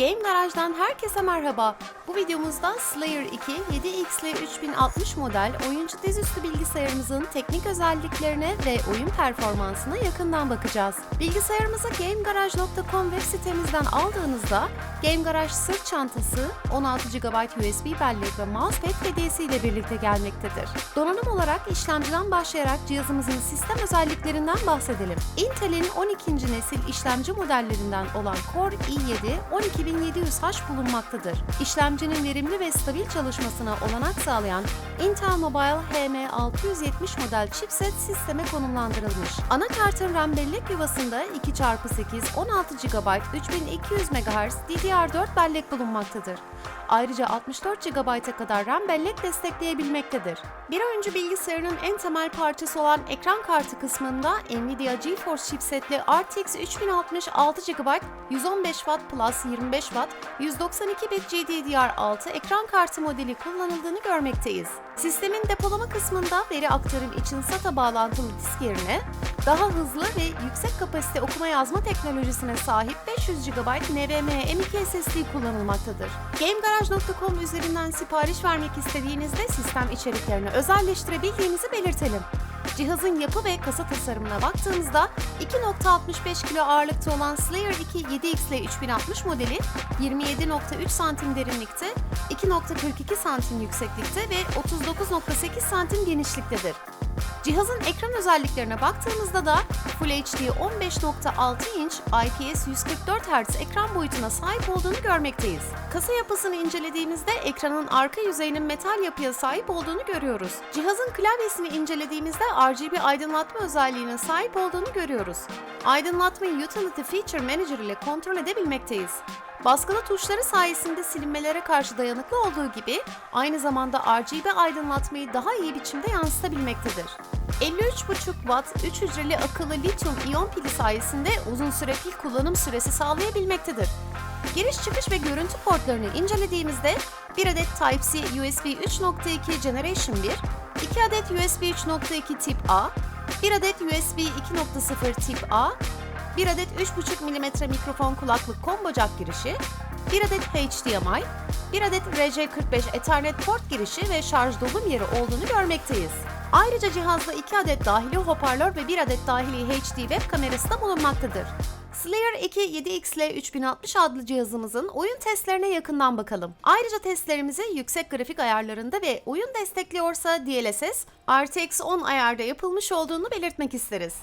Game Garage'dan herkese merhaba. Bu videomuzda Slayer 2 7X'li 3060 model oyuncu dizüstü bilgisayarımızın teknik özelliklerine ve oyun performansına yakından bakacağız. Bilgisayarımızı GameGarage.com web sitemizden aldığınızda Game Garage sırt çantası, 16 GB USB bellek ve mousepad hediyesiyle birlikte gelmektedir. Donanım olarak işlemciden başlayarak cihazımızın sistem özelliklerinden bahsedelim. Intel'in 12. nesil işlemci modellerinden olan Core i7 12700H bulunmaktadır. İşlemcinin verimli ve stabil çalışmasına olanak sağlayan Intel Mobile HM670 model chipset sisteme konumlandırılmış. Anakartın RAM bellek yuvasında 2x8 16 GB 3200 MHz DDR4 bellek bulunmaktadır. Ayrıca 64 GB'a kadar RAM bellek destekleyebilmektedir. Bir oyuncu bilgisayarının en temel parçası olan ekran kartı kısmında Nvidia GeForce chipsetli RTX 3060 6 GB 115 Watt Plus 25 Watt 192 bit GDDR6 ekran kartı modeli kullanıldığını görmekteyiz. Sistemin depolama kısmında veri aktarım için SATA bağlantılı disk yerine daha hızlı ve yüksek kapasite okuma yazma teknolojisine sahip 500 GB NVMe M.2 SSD kullanılmaktadır. GameGarage.com üzerinden sipariş vermek istediğinizde sistem içeriklerini özelleştirebildiğimizi belirtelim. Cihazın yapı ve kasa tasarımına baktığımızda 2.65 kilo ağırlıkta olan Slayer 2 7X ile 3060 modeli 27.3 santim derinlikte, 2.42 santim yükseklikte ve 39.8 santim genişliktedir. Cihazın ekran özelliklerine baktığımızda da Full HD 15.6 inç IPS 144 Hz ekran boyutuna sahip olduğunu görmekteyiz. Kasa yapısını incelediğimizde ekranın arka yüzeyinin metal yapıya sahip olduğunu görüyoruz. Cihazın klavyesini incelediğimizde RGB aydınlatma özelliğine sahip olduğunu görüyoruz. Aydınlatmayı Utility Feature Manager ile kontrol edebilmekteyiz. Baskılı tuşları sayesinde silinmelere karşı dayanıklı olduğu gibi aynı zamanda RGB aydınlatmayı daha iyi biçimde yansıtabilmektedir. 53,5 Watt 3 hücreli akıllı lityum iyon pili sayesinde uzun süre pil kullanım süresi sağlayabilmektedir. Giriş çıkış ve görüntü portlarını incelediğimizde bir adet Type-C USB 3.2 Generation 1, 2 adet USB 3.2 tip A, bir adet USB 2.0 tip A, bir adet 3.5 mm mikrofon kulaklık combo jack girişi, bir adet HDMI, bir adet RJ45 Ethernet port girişi ve şarj dolum yeri olduğunu görmekteyiz. Ayrıca cihazda 2 adet dahili hoparlör ve 1 adet dahili HD web kamerası da bulunmaktadır. Slayer 2 7X ile 3060 adlı cihazımızın oyun testlerine yakından bakalım. Ayrıca testlerimizi yüksek grafik ayarlarında ve oyun destekliyorsa DLSS, RTX 10 ayarda yapılmış olduğunu belirtmek isteriz.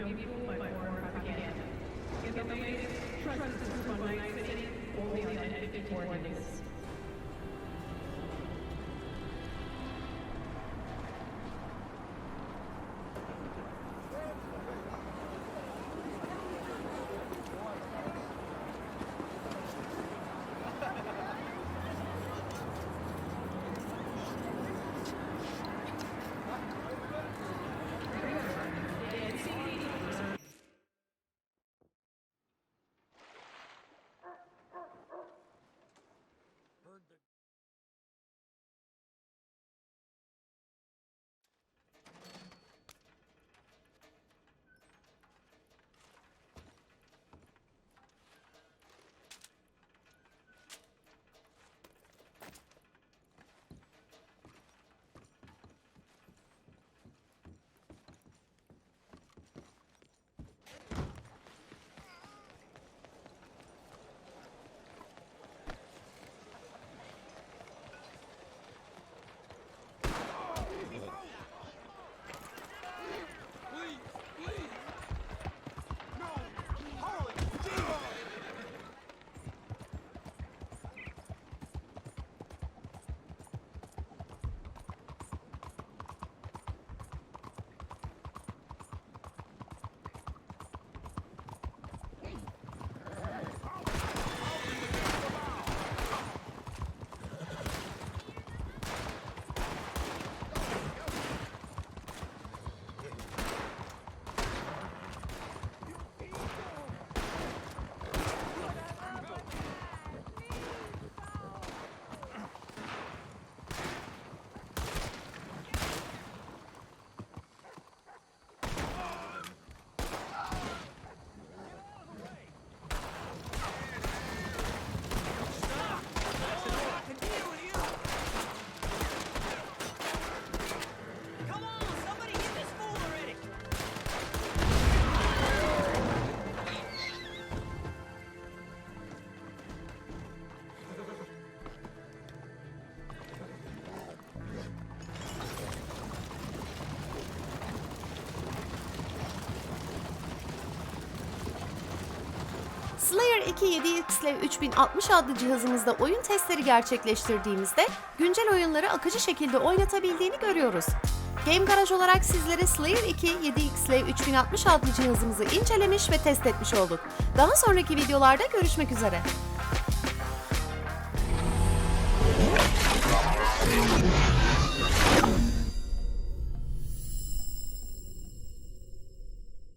Don't be fooled by foreign propaganda. Get the latest, trust the truth on Night City, only on N54 News. Slayer 2 7X ile 3060 adlı cihazımızda oyun testleri gerçekleştirdiğimizde güncel oyunları akıcı şekilde oynatabildiğini görüyoruz. Game Garage olarak sizlere Slayer 2 7X ile 3060 adlı cihazımızı incelemiş ve test etmiş olduk. Daha sonraki videolarda görüşmek üzere.